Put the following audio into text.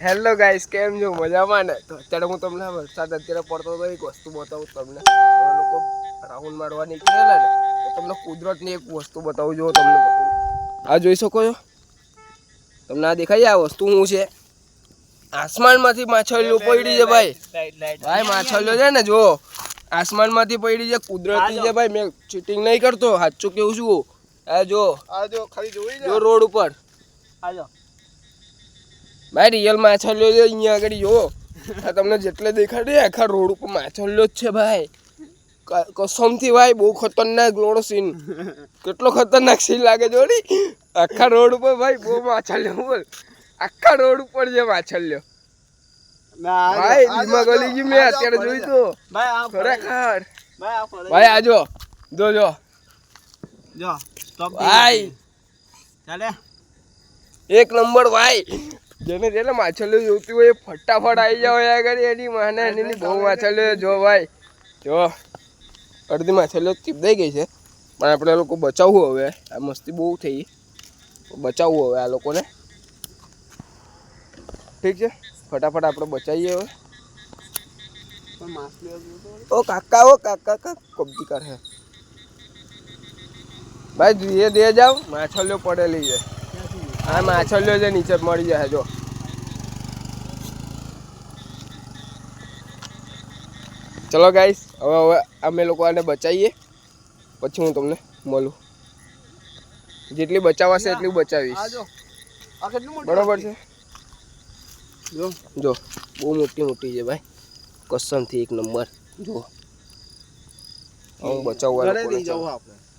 Hello guys કેમ છો? મજામાં ને? તો અત્યારે હું તમને વરસાદ અત્યારે પડતો હતો એક વસ્તુ બતાવું તમને. લોકો રાઉન્ડ મારવા નીકળેલા ને તો તમને કુદરતની એક વસ્તુ બતાવું જો તમને આ જોઈ શકો છો? તમને આ દેખાય આ વસ્તુ શું છે? આસમાનમાંથી માછલીઓ પડી છે ભાઈ. ભાઈ માછલીઓ છે ને જો. આસમાનમાંથી પડી છે કુદરતી છે ભાઈ. મેં ચીટિંગ નહીં કરતો સાચું કેવું છું? આ જો. આ જો ખાલી જોઈ જો રોડ ઉપર. આજો ભાઈ રિયલ માછલીઓ છે અહીંયા આગળ જો આ તમને જેટલે દેખાડે આખા રોડ ઉપર માછલીઓ જ છે ભાઈ. કસમથી ભાઈ બહુ ખતરનાક લોડો સીન કેટલો ખતરનાક સીન લાગે જોડી આખા રોડ ઉપર ભાઈ બહુ માછલીઓ બોલ. આખા રોડ ઉપર છે માછલીઓ. ના ભાઈ ધીમા ગલી ગયું મેં અત્યારે જોયું તો. ભાઈ આ ફરે. ખરેખર ભાઈ આજો જો. જો જો. ભાઈ. ચાલે? એક નંબર ભાઈ. જેને જેને માછલીઓ જોતી હોય એ ફટાફટ આવી જાવ અહીંયા આગળ એની માને એની બહુ માછલીઓ જો ભાઈ. જો અડધી માછલીઓ ચીપદાઈ ગઈ છે. પણ આપણે લોકો બચાવવું હવે. આ મસ્તી બહુ થઈ. બચાવવું હવે આ લોકોને. ઠીક છે? ફટાફટ આપણે બચાવીએ હવે. ઓ કાકા ઓ કાકા કા કબજી કરે. ભાઈ ધીરે ધીરે જાવ માછલીઓ પડેલી છે. આ માછલીઓ છે નીચે મળી જાય જો. ચલો ગાઈસ હવે હવે અમે લોકો આને બચાવીએ. પછી હું તમને મળું. જેટલી બચાવાશે એટલી બચાવીશ. બરોબર છે? જો. જો. બહુ મોટી મોટી છે ભાઈ. કસમથી એક નંબર. જો. હું બચાવવા આપણે.